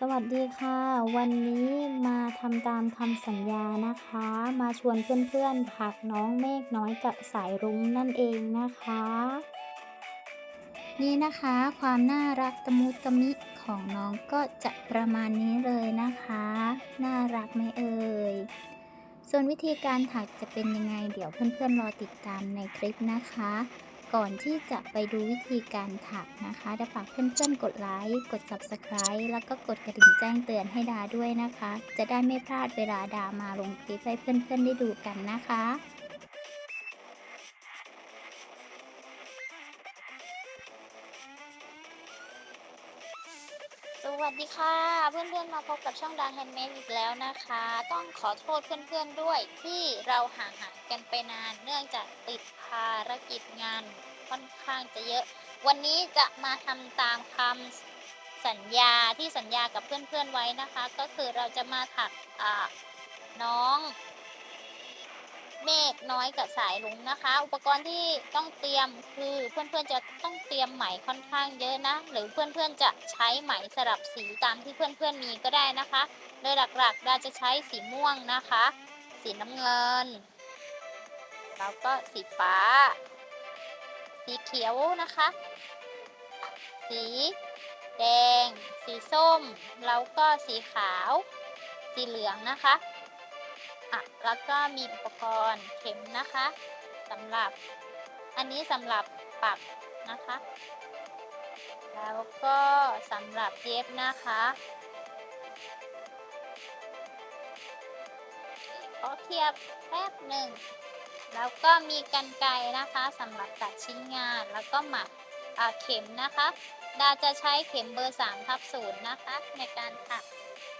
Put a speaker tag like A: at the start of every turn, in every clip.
A: สวัสดีค่ะ วันนี้มาทำตามคำสัญญานะคะ มาชวนเพื่อนๆถักน้องเมฆน้อยกับสายรุ้งนั่นเองนะคะ นี่นะคะความน่ารักตะมุตะมิของน้องก็จะประมาณนี้เลยนะคะ น่ารักไหมเอ่ยส่วนวิธีการถักจะเป็นยังไงเดี๋ยวเพื่อนๆรอติดตามในคลิปนะคะ ก่อนที่จะไปดูวิธีการถักนะคะดาฝากเพื่อนๆ กดไลค์ กด Subscribe แล้วก็กดกระดิ่งแจ้งเตือนให้ดาด้วยนะคะ จะได้ไม่พลาดเวลาดามาลงคลิปให้เพื่อนๆ ได้ดูกันนะคะ
B: สวัสดีค่ะ เพื่อนๆมาพบกับช่องดังแฮนด์เมดอีกแล้วนะคะ ต้องขอโทษเพื่อนๆด้วยที่เราห่างหายกันไปนานเนื่องจากติด ภารกิจงานค่อนข้างจะเยอะ วันนี้จะมาทำตามคำสัญญาที่สัญญากับเพื่อนๆไว้นะคะ ก็คือเราจะมาถักน้อง เมฆน้อยกับสายลุงนะคะ อุปกรณ์ที่ต้องเตรียมคือเพื่อนๆจะต้องเตรียมไหมค่อนข้างเยอะนะ หรือเพื่อนๆจะใช้ไหมสลับสีตามที่เพื่อนๆมีก็ได้นะคะ โดยหลักๆเราจะใช้สีม่วงนะคะ สีน้ำเงิน แล้วก็สีฟ้า สีเขียวนะคะ สีแดง สีส้ม แล้วก็สีขาว สีเหลืองนะคะอะแล้วก็มีอุปกรณ์เข็มนะคะสำหรับ อันนี้สำหรับปักนะคะ แล้วก็สำหรับเย็บนะคะขอเคลียบแป๊บหนึ่ง แล้วก็มีกันไกรนะคะสำหรับตัดชิ้นงานแล้วก็หมักอ่าเข็มนะคะดาจะใช้เข็มเบอร์3ทับ0นย์นะคะในการถัก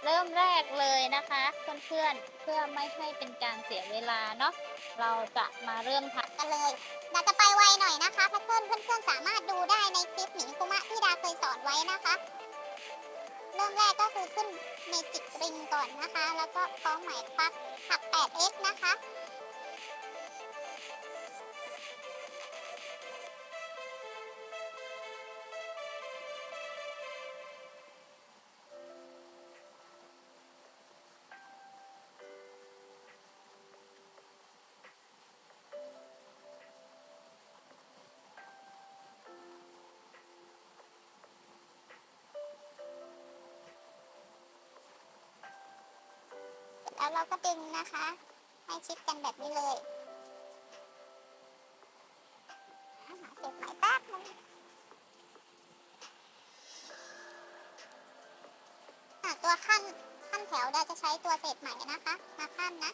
B: เริ่มแรกเลยนะคะเพื่อนๆเพื่อไม่ให้เป็นการเสียเวลาเนาะเราจะมาเริ่มถักกันเลยดาจะไปไวหน่อยนะคะเพื่อนเพื่อนๆสามารถดูได้ในคลิปหมิงคุมะที่ดาเคยสอนไว้นะคะ เริ่มแรกก็คือขึ้นเมจิกริงก่อนนะคะ แล้วก็คล้องไหมพักถัก 8x นะคะ แล้วเราก็ดึงนะคะ ให้ชิดกันแบบนี้เลยเสร็จไหมแป๊บนึงอะตัวขั้นขั้นแถวเราจะใช้ตัวเศษไหมนะคะ มาขั้นนะ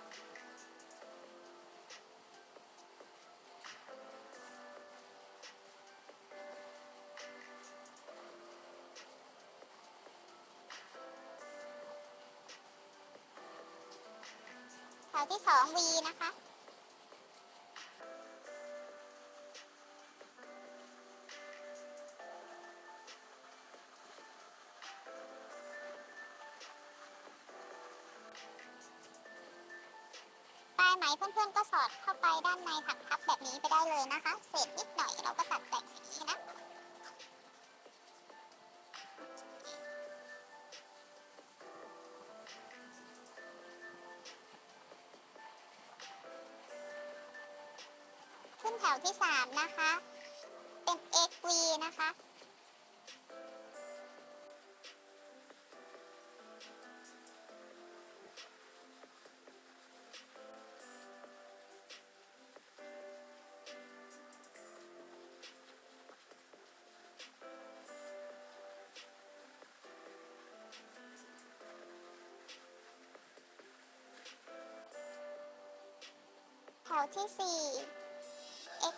B: ที่สอง V นะคะ นแถวที่สามนะคะ เป็น XV นะคะ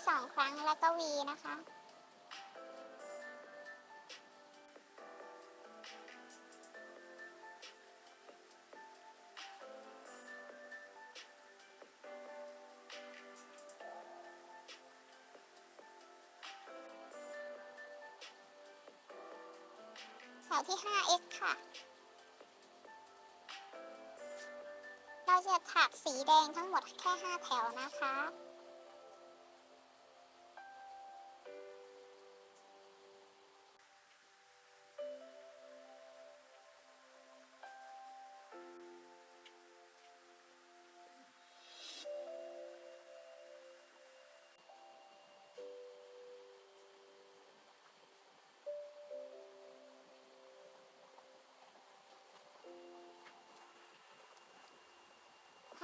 B: สองครั้งแล้วก็ v นะคะ แถวที่ 5x ค่ะ เราจะถักสีแดงทั้งหมดแค่ 5 แถวนะคะ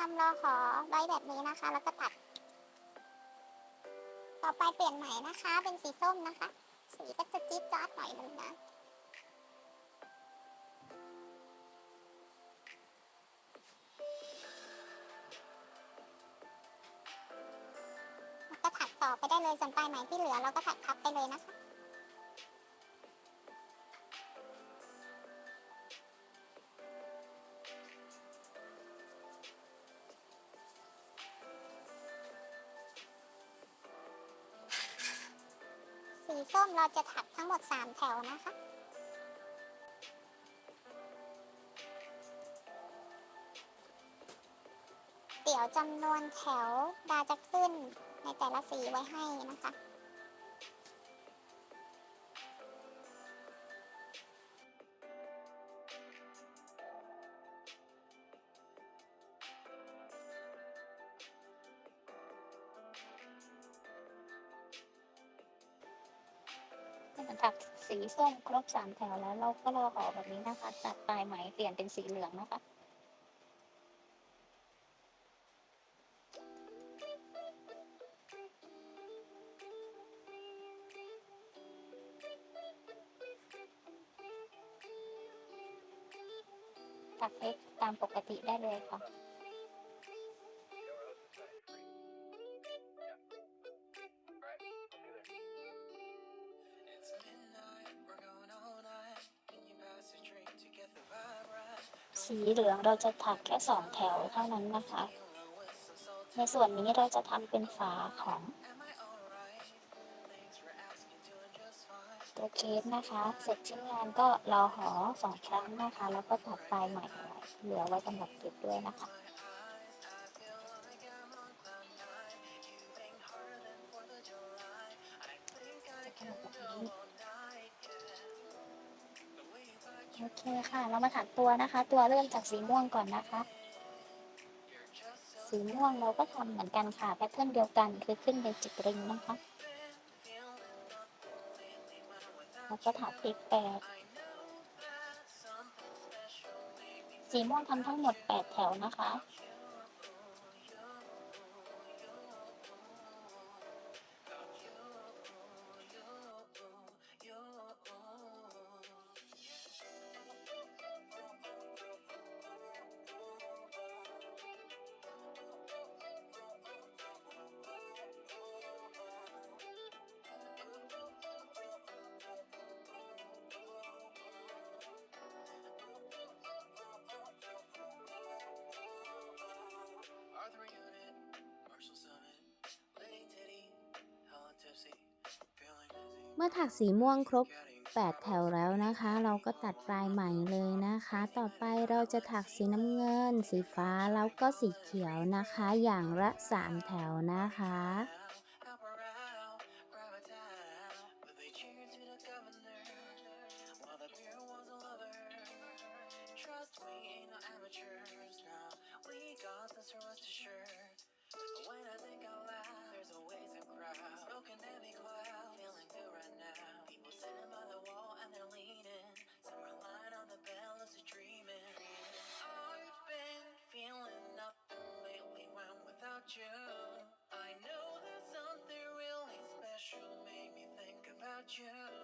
B: ำ
C: รอขอไว้แบบนี้นะคะ แล้วก็ตัด ต่อไปเปลี่ยนใหม่นะคะ เป็นสีส้มนะคะ สีก็จะจี๊ดจ๊าดหน่อยนึงนะก็ถักต่อไปได้เลยส่วนปลายไหมที่เหลือเราก็ถัก ส้มเราจะถักทั้งหมด 3 แถวนะคะ เดี๋ยวจำนวนแถวดาจะขึ้นในแต่ละสีไว้ให้นะคะ
D: เมื่อถักสีส้มครบสามแถวแล้วเราก็รอห่อแบบนี้นะคะ ตัดปลายไหมเปลี่ยนเป็นสีเหลืองนะคะตักเล็กตามปกติได้เลยค่ะ สีเหลืองเราจะถักแค่สองแถวเท่านั้นนะคะ ในส่วนนี้เราจะทำเป็นฝาของตัวเคสนะคะ เสร็จชิ้นงานก็รอหอสองครั้งนะคะ แล้วก็ถักปลายใหม่ไว้เหลือไว้สำหรับเก็บด้วยนะคะ ค่ะ เรามาถักตัวนะคะ ตัวเริ่มจากสีม่วงก่อนนะคะ สีม่วงเราก็ทำเหมือนกันค่ะแพทเทิร์นเดียวกันคือขึ้นเป็นจิกริงนะคะแล้วก็ถักพลิกแปดสีม่วงทำทั้งหมด 8 แถวนะคะ
A: มื่อถักสีม่วงครบ 8 แถวแล้วนะคะ เราก็ตัดปลายใหม่เลยนะคะ ต่อไปเราจะถักสีน้ำเงิน สีฟ้าแล้วก็สีเขียวนะคะ อย่างละ 3 แถวนะคะ
E: about you,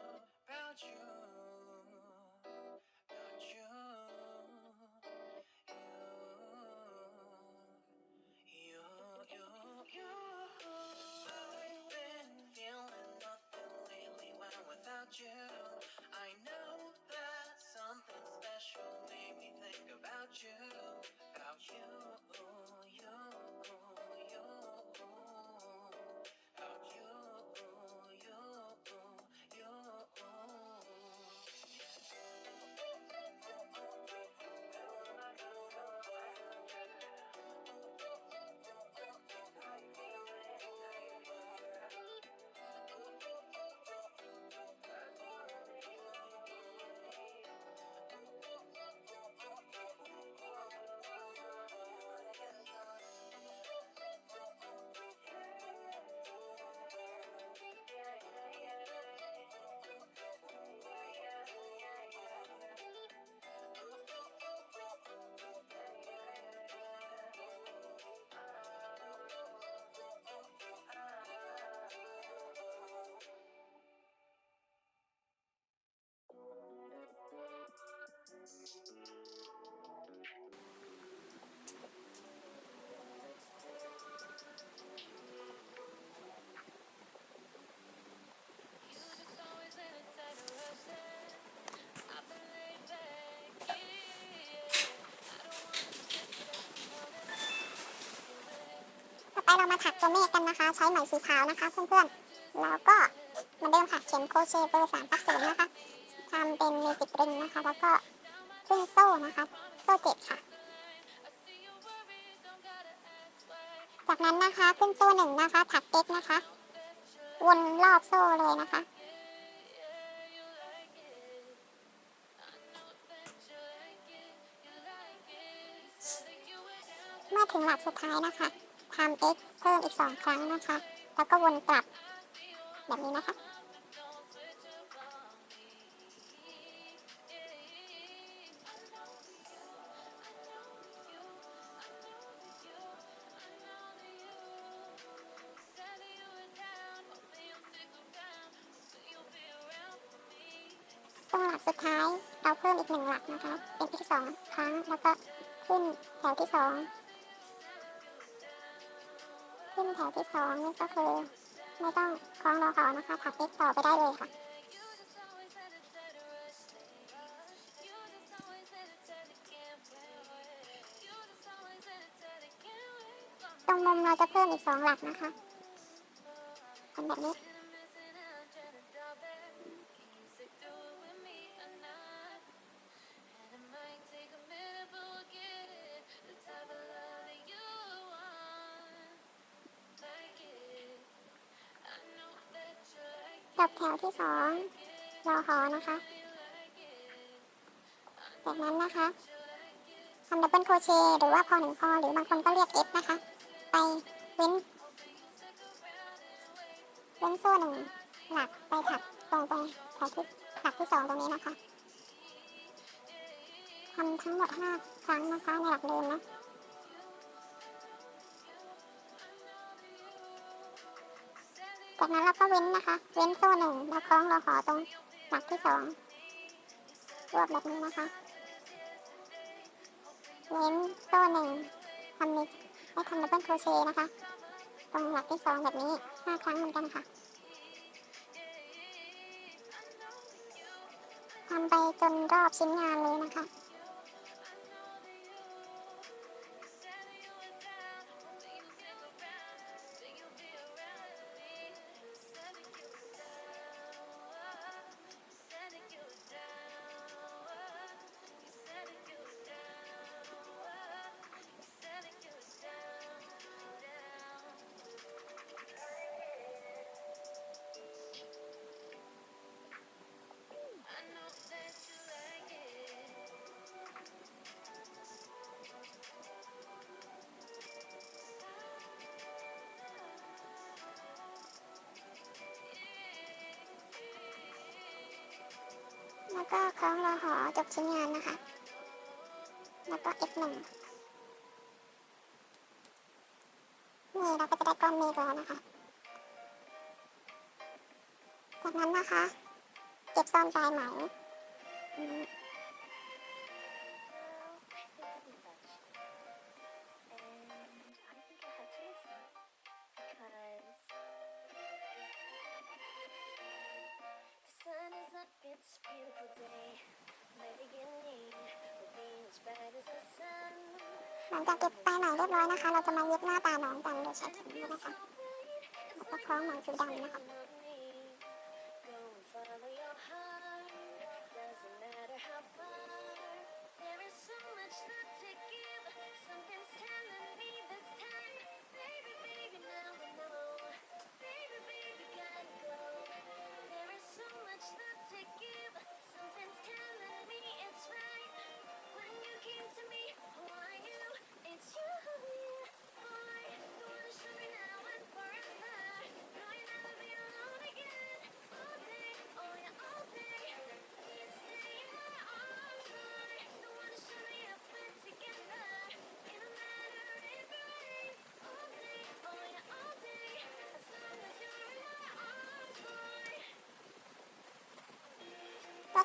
F: มาถักตัวเมฆกันนะคะ ใช้ไหมสีขาวนะคะ เพื่อนๆ แล้วก็เหมือนเดิมค่ะ เข็มโคเชเบอร์สามทับศูนย์นะคะทำเป็นเมจิกริงนะคะ แล้วก็ขึ้นโซ่นะคะ โซ่เจ็ดค่ะ จากนั้นนะคะขึ้นโซ่หนึ่งนะคะ ถักเก๊กนะคะ วนรอบโซ่เลยนะคะเมื่อถึงหลักสุดท้ายนะคะ ทำ x เพิ่มอีก 2 ครั้งนะคะ แล้วก็วนกลับแบบนี้นะคะ ตรงหลักสุดท้ายเราเพิ่มอีกหนึ่งหลักนะคะ เป็นที่สองครั้ง แล้วก็ขึ้นแถวที่สอง แผนที่สองนี่ก็คือไม่ต้องคล้องรอต่อนะคะถักเล็กต่อไปได้เลยค่ะตรงมุมเราจะเพิ่มอีกสองหลักนะคะทนแบบนี้ สองรอหอนะคะ จากนั้นนะคะทำดับเบิลโครเชหรือว่าพอหนึ่งพอหรือบางคนก็เรียก F นะคะ ไปเว้น เว้นโซ่หนึ่งหลักไปถักตรงไปแถวที่หลักที่สองตรงนี้นะคะทำทั้งหมดห้าครั้งนะคะในหลักเดิมนะ จากนั้นเราก็เว้นนะคะ เว้นโซ่หนึ่งแล้วคล้องรอหอตรงหลักที่สองรวบแบบนี้นะคะ เว้นโซ่หนึ่งทำนิดให้ทำดับเบิลโครเชต์นะคะ ตรงหลักที่สองแบบนี้ห้าครั้งเหมือนกันค่ะทำไปจนรอบชิ้นงานเลยนะคะ แล้วก็คล้องรอหอจบชิ้นงานนะคะ แล้วก็ F หนึ่งนี่เราก็จะได้ก้อนเมฆแล้วนะคะ จากนั้นนะคะ เก็บซ่อนปลายไหม ลังจากเก็บปลายไหมเรียบร้อยนะคะ เราจะมาเย็บหน้าตาน้องกันโดยใช้เข็มนี้นะคะแล้วก็คล้องไหมสีดำนะคะ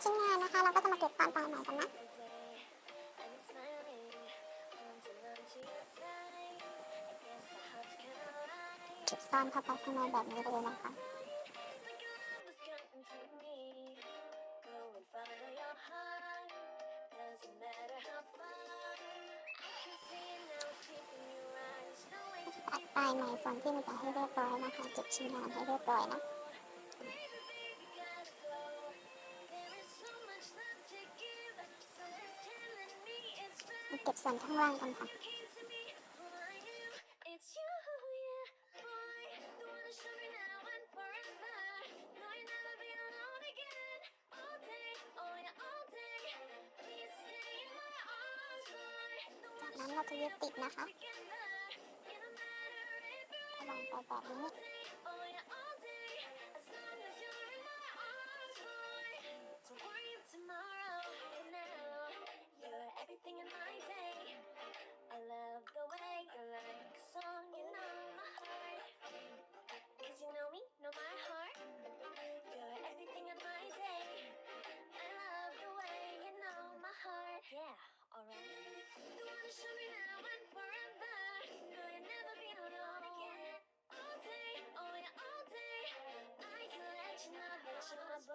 F: ชิ้นงานนะคะ เราก็จะมาเก็บความปลายใหม่กันนะเก็บซ่อนเข้าไปข้างในแบบนี้เลยนะคะตัดปลายใหม่ส่วนที่มันจะให้เรียบร้อยนะคะเก็บชิ้นงานให้เรียบร้อยนะ เก็บส่วนข้างล่างกันค่ะ Russian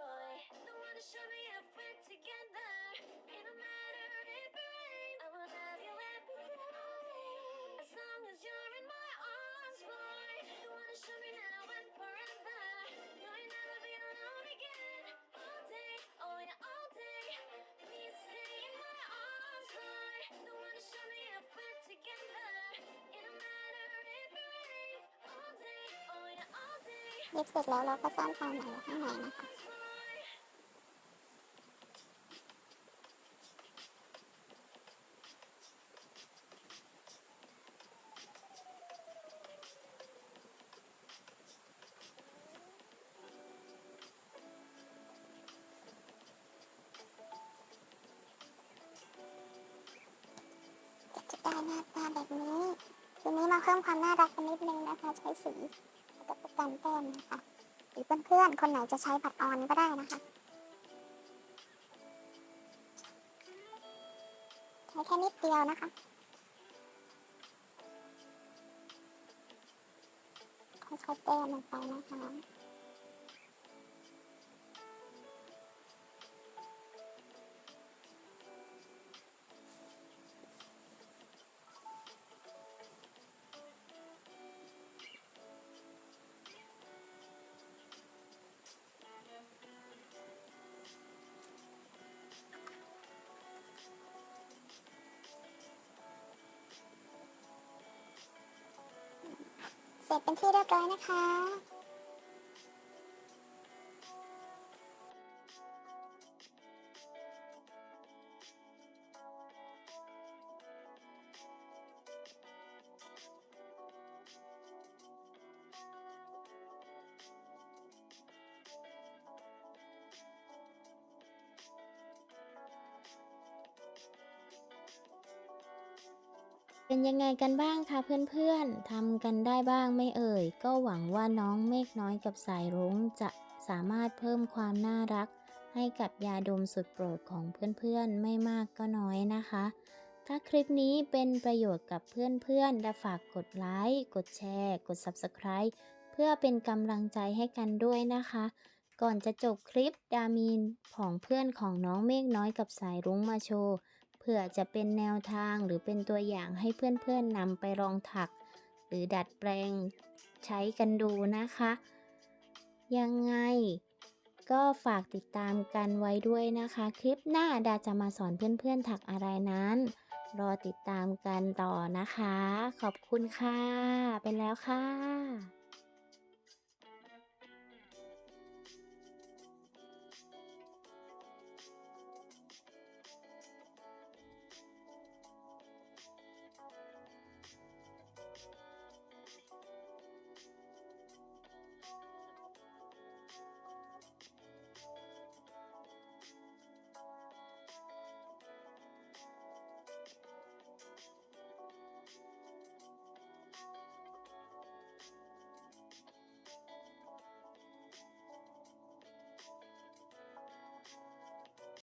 F: เย็บเสร็จแล้วเราก็ซ่อนปลายไหมไว้ข้างในนะคะ จะได้หน้าตาแบบนี้ทีนี้มาเพิ่มความน่ารักกันนิดนึงนะคะ ใช้สี กับประกันแต้มนะคะหรือเพื่อนๆคนไหนจะใช้บัตรออนก็ได้นะคะใช้แค่นิดเดียวนะคะค่อยๆแต้มลงไปนะคะ เสร็จเป็นที่เรียบร้อยนะคะ
A: ยังไงกันบ้างคะเพื่อนๆทำกันได้บ้างไม่เอ่ย ก็หวังว่าน้องเมฆน้อยกับสายรุ้งจะสามารถเพิ่มความน่ารัก ให้กับยาดมสุดโปรดของเพื่อนๆ ไม่มากก็น้อยนะคะ ถ้าคลิปนี้เป็นประโยชน์กับเพื่อนๆและฝากกดไลค์ กดแชร์ กด Subscribe เพื่อเป็นกำลังใจให้กันด้วยนะคะ ก่อนจะจบคลิปดามีนของเพื่อนของน้องเมฆน้อยกับสายรุ้งมาโชว์ เพื่อจะเป็นแนวทางหรือเป็นตัวอย่างให้เพื่อนๆนำไปลองถัก หรือดัดแปลงใช้กันดูนะคะ ยังไง ก็ฝากติดตามกันไว้ด้วยนะคะ คลิปหน้าดาจะมาสอนเพื่อนๆถักอะไรนั้น รอติดตามกันต่อนะคะ ขอบคุณค่ะ ไปแล้วค่ะ